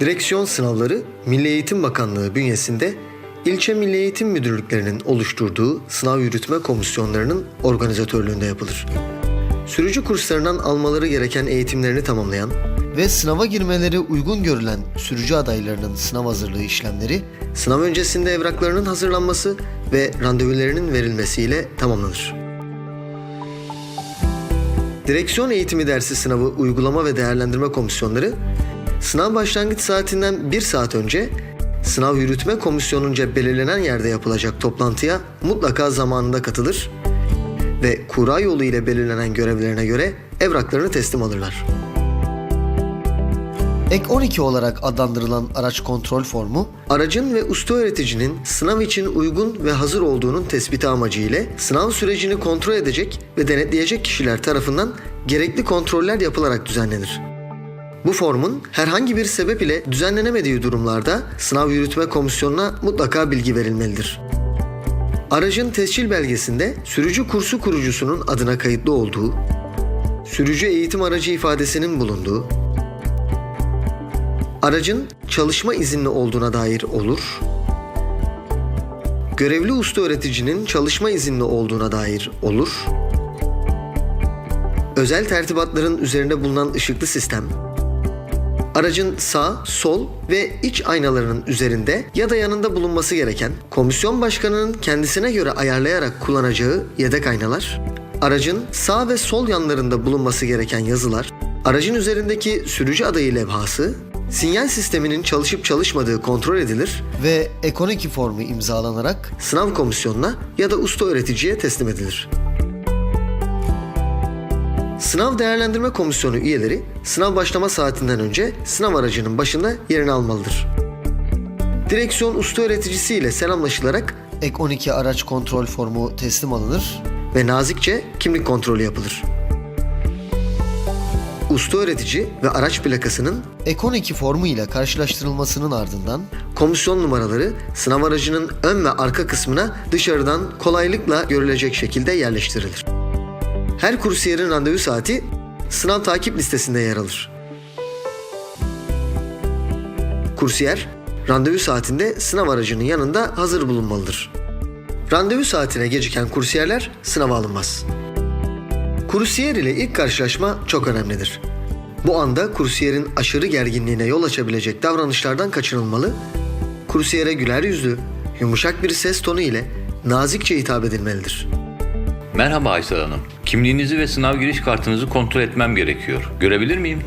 Direksiyon sınavları Milli Eğitim Bakanlığı bünyesinde ilçe Milli Eğitim Müdürlüklerinin oluşturduğu sınav yürütme komisyonlarının organizatörlüğünde yapılır. Sürücü kurslarından almaları gereken eğitimlerini tamamlayan ve sınava girmeleri uygun görülen sürücü adaylarının sınav hazırlığı işlemleri, sınav öncesinde evraklarının hazırlanması ve randevularının verilmesiyle tamamlanır. Direksiyon eğitimi dersi sınavı uygulama ve değerlendirme komisyonları sınav başlangıç saatinden bir saat önce sınav yürütme komisyonunca belirlenen yerde yapılacak toplantıya mutlaka zamanında katılır ve kura yolu ile belirlenen görevlerine göre evraklarını teslim alırlar. Ek 12 olarak adlandırılan araç kontrol formu, aracın ve usta öğreticinin sınav için uygun ve hazır olduğunun tespiti amacı ile sınav sürecini kontrol edecek ve denetleyecek kişiler tarafından gerekli kontroller yapılarak düzenlenir. Bu formun herhangi bir sebep ile düzenlenemediği durumlarda sınav yürütme komisyonuna mutlaka bilgi verilmelidir. Aracın tescil belgesinde sürücü kursu kurucusunun adına kayıtlı olduğu, sürücü eğitim aracı ifadesinin bulunduğu, aracın çalışma izinli olduğuna dair olur, görevli usta öğreticinin çalışma izinli olduğuna dair olur, özel tertibatların üzerinde bulunan ışıklı sistem, aracın sağ, sol ve iç aynalarının üzerinde ya da yanında bulunması gereken komisyon başkanının kendisine göre ayarlayarak kullanacağı yedek aynalar, aracın sağ ve sol yanlarında bulunması gereken yazılar, aracın üzerindeki sürücü adayı levhası, sinyal sisteminin çalışıp çalışmadığı kontrol edilir ve Ek12 formu imzalanarak sınav komisyonuna ya da usta öğreticiye teslim edilir. Sınav Değerlendirme Komisyonu üyeleri sınav başlama saatinden önce sınav aracının başında yerini almalıdır. Direksiyon usta öğreticisi ile selamlaşılarak Ek 12 araç kontrol formu teslim alınır ve nazikçe kimlik kontrolü yapılır. Usta öğretici ve araç plakasının Ek 12 formu ile karşılaştırılmasının ardından komisyon numaraları sınav aracının ön ve arka kısmına dışarıdan kolaylıkla görülecek şekilde yerleştirilir. Her kursiyerin randevu saati sınav takip listesinde yer alır. Kursiyer, randevu saatinde sınav aracının yanında hazır bulunmalıdır. Randevu saatine geciken kursiyerler sınava alınmaz. Kursiyer ile ilk karşılaşma çok önemlidir. Bu anda kursiyerin aşırı gerginliğine yol açabilecek davranışlardan kaçınılmalı, kursiyere güler yüzlü, yumuşak bir ses tonu ile nazikçe hitap edilmelidir. Merhaba Aysel Hanım. Kimliğinizi ve sınav giriş kartınızı kontrol etmem gerekiyor. Görebilir miyim?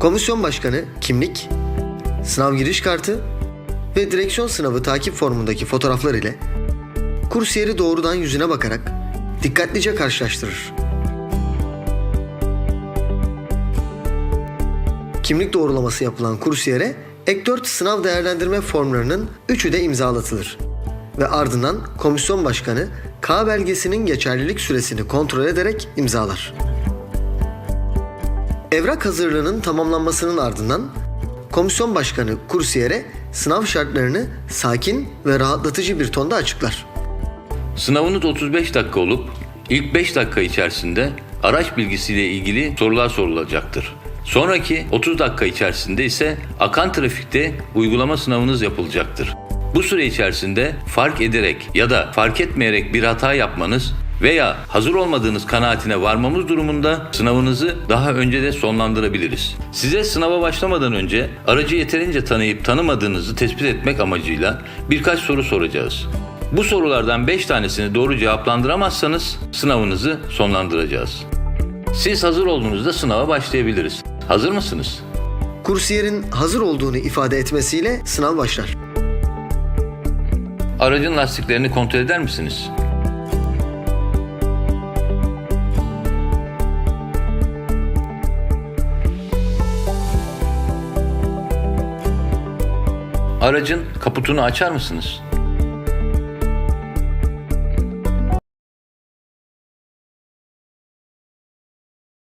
Komisyon başkanı kimlik, sınav giriş kartı ve direksiyon sınavı takip formundaki fotoğraflar ile kursiyeri doğrudan yüzüne bakarak dikkatlice karşılaştırır. Kimlik doğrulaması yapılan kursiyere ek 4 sınav değerlendirme formlarının üçü de imzalatılır ve ardından komisyon başkanı K belgesinin geçerlilik süresini kontrol ederek imzalar. Evrak hazırlığının tamamlanmasının ardından komisyon başkanı kursiyere sınav şartlarını sakin ve rahatlatıcı bir tonda açıklar. Sınavınız 35 dakika olup ilk 5 dakika içerisinde araç bilgisiyle ilgili sorular sorulacaktır. Sonraki 30 dakika içerisinde ise akan trafikte uygulama sınavınız yapılacaktır. Bu süre içerisinde fark ederek ya da fark etmeyerek bir hata yapmanız veya hazır olmadığınız kanaatine varmamız durumunda sınavınızı daha önce de sonlandırabiliriz. Size sınava başlamadan önce aracı yeterince tanıyıp tanımadığınızı tespit etmek amacıyla birkaç soru soracağız. Bu sorulardan 5 tanesini doğru cevaplandıramazsanız sınavınızı sonlandıracağız. Siz hazır olduğunuzda sınava başlayabiliriz. Hazır mısınız? Kursiyerin hazır olduğunu ifade etmesiyle sınav başlar. Aracın lastiklerini kontrol eder misiniz? Aracın kaputunu açar mısınız?